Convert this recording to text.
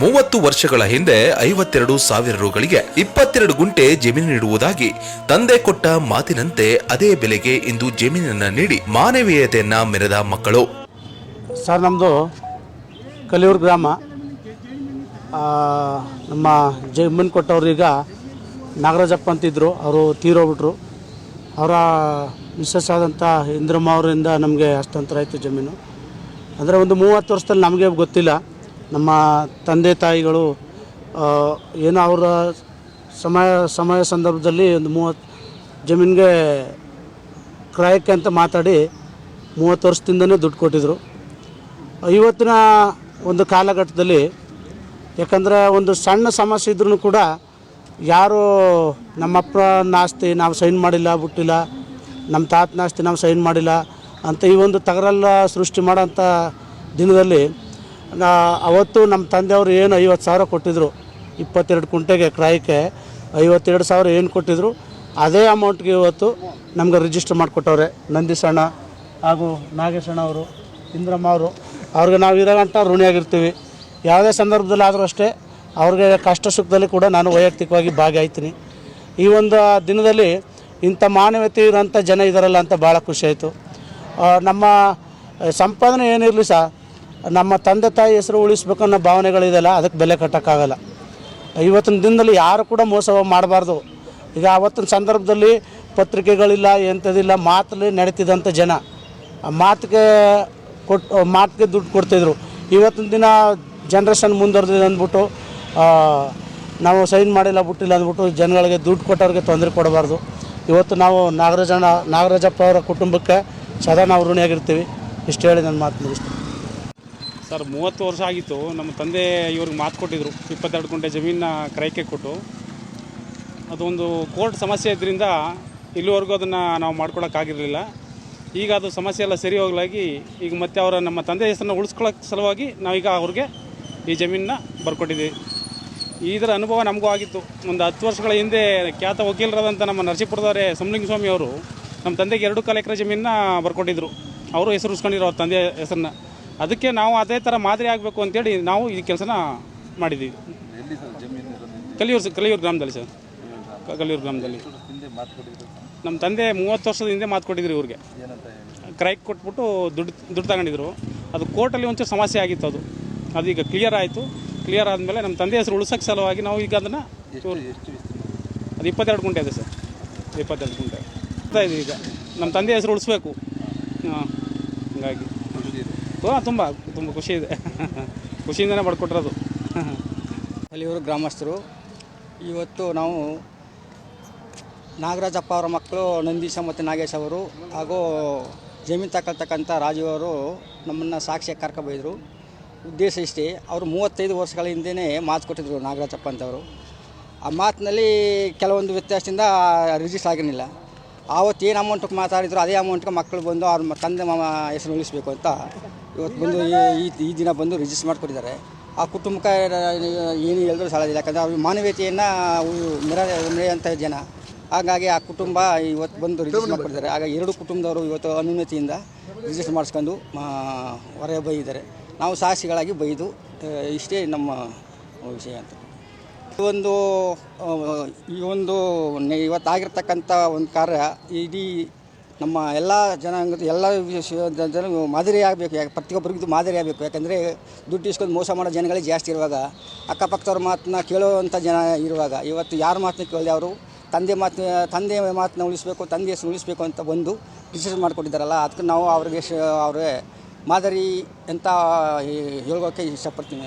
ಮೂವತ್ತು ವರ್ಷಗಳ ಹಿಂದೆ ಐವತ್ತೆರಡು ಸಾವಿರ ರುಗಳಿಗೆ ಇಪ್ಪತ್ತೆರಡು ಗುಂಟೆ ಜಮೀನು ನೀಡುವುದಾಗಿ ತಂದೆ ಕೊಟ್ಟ ಮಾತಿನಂತೆ ಅದೇ ಬೆಲೆಗೆ ಇಂದು ಜಮೀನನ್ನು ನೀಡಿ ಮಾನವೀಯತೆಯನ್ನ ಮೆರೆದ ಮಕ್ಕಳು. ಸರ್ ನಮ್ಮದು ಕಲಿಯೂರು ಗ್ರಾಮ. ನಮ್ಮ ಜಮೀನು ಕೊಟ್ಟವರು ಈಗ ನಾಗರಾಜಪ್ಪ ಅಂತಿದ್ರು. ಅವರು ತೀರೋಗ್ಬಿಟ್ರು ಅವರ ಮಿಸ್ಸಸ್ ಆದಂಥ ಇಂದ್ರಮ್ಮ ಅವರಿಂದ ನಮಗೆ ಹಸ್ತಾಂತರ ಆಯಿತು ಜಮೀನು. ಅಂದರೆ ಒಂದು ಮೂವತ್ತು ವರ್ಷದಲ್ಲಿ ನಮಗೆ ಗೊತ್ತಿಲ್ಲ. ನಮ್ಮ ತಂದೆ ತಾಯಿಗಳು ಏನೋ ಅವರ ಸಮಯ ಸಮಯ ಸಂದರ್ಭದಲ್ಲಿ ಒಂದು ಮೂವತ್ತು ಜಮೀನಿಗೆ ಕ್ರಯಕ್ಕೆ ಅಂತ ಮಾತಾಡಿ ಮೂವತ್ತು ವರ್ಷದಿಂದನೇ ದುಡ್ಡು ಕೊಟ್ಟಿದ್ರು. ಇವತ್ತಿನ ಒಂದು ಕಾಲಘಟ್ಟದಲ್ಲಿ ಯಾಕಂದರೆ ಒಂದು ಸಣ್ಣ ಸಮಸ್ಯೆ ಇದ್ರೂ ಕೂಡ ಯಾರು ನಮ್ಮಪ್ಪನ ಆಸ್ತಿ ನಾವು ಸೈನ್ ಮಾಡಿಲ್ಲ, ಬಿಟ್ಟಿಲ್ಲ, ನಮ್ಮ ತಾತನ ಆಸ್ತಿ ನಾವು ಸೈನ್ ಮಾಡಿಲ್ಲ ಅಂತ ಈ ಒಂದು ತಗರಲ್ಲ ಸೃಷ್ಟಿ ಮಾಡೋಂಥ ದಿನದಲ್ಲಿ ನಾ ಅವತ್ತು ನಮ್ಮ ತಂದೆಯವರು ಏನು ಐವತ್ತು ಸಾವಿರ ಕೊಟ್ಟಿದ್ದರು ಇಪ್ಪತ್ತೆರಡು ಕುಂಟೆಗೆ ಕ್ರಾಯಕ್ಕೆ ಐವತ್ತೆರಡು ಸಾವಿರ ಏನು ಕೊಟ್ಟಿದ್ದರು ಅದೇ ಅಮೌಂಟ್ಗೆ ಇವತ್ತು ನಮ್ಗೆ ರಿಜಿಸ್ಟರ್ ಮಾಡಿಕೊಟ್ಟವ್ರೆ. ನಂದಿಸಣ್ಣ ಹಾಗೂ ನಾಗೇಶಣ್ಣ ಅವರು, ಇಂದ್ರಮ್ಮ ಅವರು. ಅವ್ರಿಗೆ ನಾವು ಇರೋ ಋಣಿಯಾಗಿರ್ತೀವಿ. ಯಾವುದೇ ಸಂದರ್ಭದಲ್ಲಿ ಆದರೂ ಅಷ್ಟೇ ಅವ್ರಿಗೆ ಕಷ್ಟ ಸುಖದಲ್ಲಿ ಕೂಡ ನಾನು ವೈಯಕ್ತಿಕವಾಗಿ ಭಾಗಿಯಾಯ್ತೀನಿ ಈ ಒಂದು ದಿನದಲ್ಲಿ ಇಂಥ ಮಾನವೀಯತೆ ಇರೋಂಥ ಜನ ಇದ್ದಾರಲ್ಲ ಅಂತ ಭಾಳ ಖುಷಿ ಆಯಿತು. ನಮ್ಮ ಸಂಪಾದನೆ ಏನಿರಲಿ ಸಹ ನಮ್ಮ ತಂದೆ ತಾಯಿ ಹೆಸರು ಉಳಿಸ್ಬೇಕನ್ನೋ ಭಾವನೆಗಳಿದೆಯಲ್ಲ ಅದಕ್ಕೆ ಬೆಲೆ ಕಟ್ಟೋಕ್ಕಾಗಲ್ಲ. ಇವತ್ತಿನ ದಿನದಲ್ಲಿ ಯಾರು ಕೂಡ ಮೋಸ ಮಾಡಬಾರ್ದು. ಈಗ ಆವತ್ತಿನ ಸಂದರ್ಭದಲ್ಲಿ ಪತ್ರಿಕೆಗಳಿಲ್ಲ ಎಂಥದಿಲ್ಲ ಮಾತಲ್ಲಿ ನಡೀತಿದ್ದಂಥ ಜನ. ಮಾತಿಗೆ ಕೊಟ್ಟು ಮಾತಿಗೆ ದುಡ್ಡು ಕೊಡ್ತಿದ್ರು. ಇವತ್ತಿನ ದಿನ ಜನ್ರೇಷನ್ ಮುಂದುವರೆದಿದೆ ಅಂದ್ಬಿಟ್ಟು ನಾವು ಸೈನ್ ಮಾಡಿಲ್ಲ ಬಿಟ್ಟಿಲ್ಲ ಅಂದ್ಬಿಟ್ಟು ಜನಗಳಿಗೆ ದುಡ್ಡು ಕೊಟ್ಟವ್ರಿಗೆ ತೊಂದರೆ ಕೊಡಬಾರ್ದು. ಇವತ್ತು ನಾವು ನಾಗರಾಜನ ನಾಗರಾಜಪ್ಪ ಅವರ ಕುಟುಂಬಕ್ಕೆ ಸದಾ ನಾವು ಋಣಿಯಾಗಿರ್ತೀವಿ. ಇಷ್ಟು ಹೇಳಿ ನನ್ನ ಮಾತು ಮುಗಿಸ್ತೀನಿ. ಸರ್, ಮೂವತ್ತು ವರ್ಷ ಆಗಿತ್ತು. ನಮ್ಮ ತಂದೆ ಇವ್ರಿಗೆ ಮಾತು ಕೊಟ್ಟಿದ್ರು. ಇಪ್ಪತ್ತೆರಡು ಗುಂಟೆ ಜಮೀನನ್ನ ಕ್ರಯಕ್ಕೆ ಕೊಟ್ಟು. ಅದೊಂದು ಕೋರ್ಟ್ ಸಮಸ್ಯೆ ಇದ್ದರಿಂದ ಇಲ್ಲಿವರೆಗೂ ಅದನ್ನು ನಾವು ಮಾಡ್ಕೊಳೋಕ್ಕಾಗಿರಲಿಲ್ಲ ಈಗ ಅದು ಸಮಸ್ಯೆ ಎಲ್ಲ ಸರಿ ಹೋಗ್ಲಾಗಿ, ಈಗ ಮತ್ತೆ ಅವರ ನಮ್ಮ ತಂದೆ ಹೆಸರನ್ನ ಉಳಿಸ್ಕೊಳ್ಳೋಕೆ ಸಲುವಾಗಿ ನಾವೀಗ ಅವ್ರಿಗೆ ಈ ಜಮೀನನ್ನ ಬರ್ಕೊಟ್ಟಿದ್ದೀವಿ. ಇದರ ಅನುಭವ ನಮಗೂ ಆಗಿತ್ತು. ಒಂದು ಹತ್ತು ವರ್ಷಗಳ ಹಿಂದೆ ಖ್ಯಾತ ವಕೀಲರಾದಂಥ ನಮ್ಮ ನರಸೀಪುರದವರೇ ಸ್ವಾಮಿ ಅವರು ನಮ್ಮ ತಂದೆಗೆ ಎರಡು ಕಾಲು ಎಕರೆ ಜಮೀನನ್ನ ಬರ್ಕೊಟ್ಟಿದ್ರು. ಅವರು ಹೆಸರು ಉಳಿಸ್ಕೊಂಡಿರೋ ಅವ್ರ ತಂದೆ ಹೆಸರನ್ನ. ಅದಕ್ಕೆ ನಾವು ಅದೇ ಥರ ಮಾದರಿ ಆಗಬೇಕು ಅಂತೇಳಿ ನಾವು ಈ ಕೆಲಸನ ಮಾಡಿದ್ದೀವಿ. ಕಲಿಯೂರು ಕಲಿಯೂರು ಗ್ರಾಮದಲ್ಲಿ ಸರ್. ಕಲಿಯೂರು ಗ್ರಾಮದಲ್ಲಿ. ನಮ್ಮ ತಂದೆ ಮೂವತ್ತು ವರ್ಷದ ಹಿಂದೆ ಮಾತು ಕೊಟ್ಟಿದ್ರು ಇವ್ರಿಗೆ. ಕ್ರೈಕ್ ಕೊಟ್ಬಿಟ್ಟು ದುಡ್ಡು ದುಡ್ಡು ತಗೊಂಡಿದ್ರು. ಅದು ಕೋರ್ಟಲ್ಲಿ ಒಂಚೂರು ಸಮಸ್ಯೆ ಆಗಿತ್ತು ಅದು. ಅದು ಈಗ ಕ್ಲಿಯರ್ ಆಯಿತು. ಕ್ಲಿಯರ್ ಆದಮೇಲೆ ನಮ್ಮ ತಂದೆ ಹೆಸರು ಉಳಿಸೋಕ್ಕೆ ಸಲುವಾಗಿ ನಾವು ಈಗ ಅದನ್ನು ಅದು ಇಪ್ಪತ್ತೆರಡು ಗುಂಟೆ ಇದೆ ಸರ್. ಇಪ್ಪತ್ತೆರಡು ಗುಂಟೆ. ಇದೆ ಈಗ. ನಮ್ಮ ತಂದೆ ಹೆಸರು ಉಳಿಸ್ಬೇಕು. ಹಾಂ ಹಂಗಾಗಿ. ತುಂಬ ತುಂಬ ಖುಷಿ ಇದೆ. ಖುಷಿಯಿಂದನೇ ಪಡ್ಕೊಟ್ಟಿರೋದು ಅಲ್ಲಿವರು ಗ್ರಾಮಸ್ಥರು. ಇವತ್ತು ನಾವು ನಾಗರಾಜಪ್ಪ ಅವರ ಮಕ್ಕಳು ನಂದೀಶ ಮತ್ತು ನಾಗೇಶ್ ಅವರು ಹಾಗೂ ಜಮೀನು ತಗೊಳ್ತಕ್ಕಂಥ ರಾಜು ಅವರು ನಮ್ಮನ್ನು ಸಾಕ್ಷಿಯಾಗಿ ಕರ್ಕೊಬೋದ್ರು ಉದ್ದೇಶ ಇಷ್ಟೇ, ಅವರು ಮೂವತ್ತೈದು ವರ್ಷಗಳ ಹಿಂದೆಯೇ ಮಾತು ಕೊಟ್ಟಿದ್ರು ನಾಗರಾಜಪ್ಪ ಅಂತವರು. ಆ ಮಾತಿನಲ್ಲಿ ಕೆಲವೊಂದು ವ್ಯತ್ಯಾಸದಿಂದ ರಿಜಿಸ್ಟರ್ ಆಗಿರಲಿಲ್ಲ. ಆವತ್ತು ಏನು ಅಮೌಂಟಿಗೆ ಮಾತಾಡಿದ್ರು, ಅದೇ ಅಮೌಂಟ್ಗೆ ಮಕ್ಕಳು ಬಂದು ಅವ್ರ ತಂದೆ ಮಾಮ ಹೆಸರು ಉಳಿಸ್ಬೇಕು ಅಂತ ಇವತ್ತು ಬಂದು ಈ- ಈ ದಿನ ಬಂದು ರಿಜಿಸ್ಟರ್ ಮಾಡಿಕೊಟ್ಟಿದ್ದಾರೆ. ಆ ಕುಟುಂಬಕ್ಕೆ ಏನು ಹೇಳಿದ್ರು ಸಾಲದಿಲ್ಲ. ಯಾಕಂದರೆ ಅವ್ರ ಮಾನವೀಯತೆಯನ್ನು ಮಿರ ಮಿರೆಯಂಥ ಜನ. ಹಾಗಾಗಿ ಆ ಕುಟುಂಬ ಇವತ್ತು ಬಂದು ರಿಜಿಸ್ಟರ್ ಮಾಡಿಕೊಟ್ಟಿದ್ದಾರೆ. ಆಗ ಎರಡು ಕುಟುಂಬದವರು ಇವತ್ತು ಅನುಮತಿಯಿಂದ ರಿಜಿಸ್ಟರ್ ಮಾಡಿಸ್ಕೊಂಡು ಹೊರ ಬೈದಿದ್ದಾರೆ. ನಾವು ಸಾಹಸಿಗಳಾಗಿ ಬೈದು ಇಷ್ಟೇ ನಮ್ಮ ವಿಷಯ ಅಂತ. ಈ ಒಂದು ಈ ಒಂದು ಇವತ್ತಾಗಿರ್ತಕ್ಕಂಥ ಒಂದು ಕಾರ್ಯ ಇಡೀ ನಮ್ಮ ಎಲ್ಲ ಜನಾಂಗದ ಎಲ್ಲ ಜನ ಮಾದರಿ ಆಗಬೇಕು, ಯಾಕೆ ಪ್ರತಿಯೊಬ್ಬರಿಗೂ ಮಾದರಿ ಆಗಬೇಕು. ಯಾಕಂದರೆ ದುಡ್ಡು ಇಸ್ಕೊಂಡು ಮೋಸ ಮಾಡೋ ಜನಗಳೇ ಜಾಸ್ತಿ ಇರುವಾಗ, ಅಕ್ಕಪಕ್ಕದವ್ರ ಮಾತನ್ನ ಕೇಳುವಂಥ ಜನ ಇರುವಾಗ, ಇವತ್ತು ಯಾರ ಮಾತನ್ನ ಕೇಳಿದೆ ಅವರು? ತಂದೆ ಮಾತು ತಂದೆ ಮಾತನ್ನ ಉಳಿಸ್ಬೇಕು, ತಂದೆ ಹೆಸರು ಉಳಿಸ್ಬೇಕು ಅಂತ ಬಂದು ಡಿಸಿಷನ್ ಮಾಡಿಕೊಟ್ಟಿದ್ದಾರಲ್ಲ, ಅದಕ್ಕೆ ನಾವು ಅವ್ರಿಗೆ ಅವ್ರಿಗೆ ಮಾದರಿ ಅಂತ ಹೇಳೋಕ್ಕೆ ಇಷ್ಟಪಡ್ತೀನಿ.